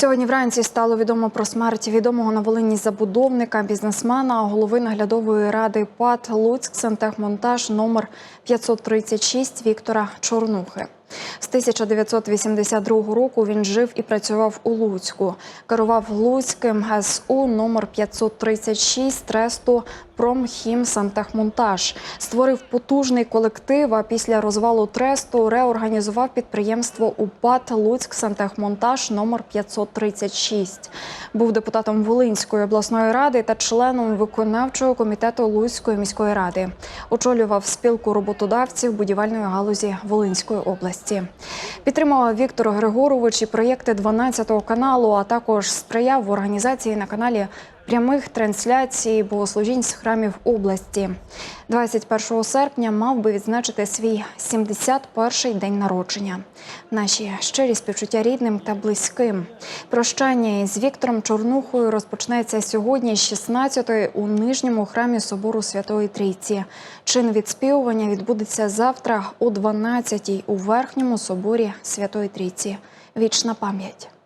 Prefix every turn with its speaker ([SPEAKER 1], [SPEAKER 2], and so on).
[SPEAKER 1] Сьогодні вранці стало відомо про смерть відомого на Волині забудовника, бізнесмена, голови наглядової ради ПАТ Луцьк Сантехмонтаж номер 536 Віктора Чорнухи. З 1982 року він жив і працював у Луцьку. Керував Луцьким ГСУ номер 536 тресту Промхім Сантехмонтаж. Створив потужний колектив. А після розвалу тресту реорганізував підприємство УПАТ Луцьк Сантехмонтаж номер 536. Був депутатом Волинської обласної ради та членом виконавчого комітету Луцької міської ради. Очолював спілку роботодавців будівельної галузі Волинської області. Підтримував Віктор Григорович і проєкти 12 каналу, а також сприяв в організації на каналі прямих трансляцій богослужінь з храмів області. 21 серпня мав би відзначити свій 71-й день народження. Наші щирі співчуття рідним та близьким. Прощання із Віктором Чорнухою розпочнеться сьогодні з 16-ї у нижньому храмі собору Святої Трійці. Чин відспівування відбудеться завтра о 12-й у верхньому соборі Святої Трійці. Вічна пам'ять.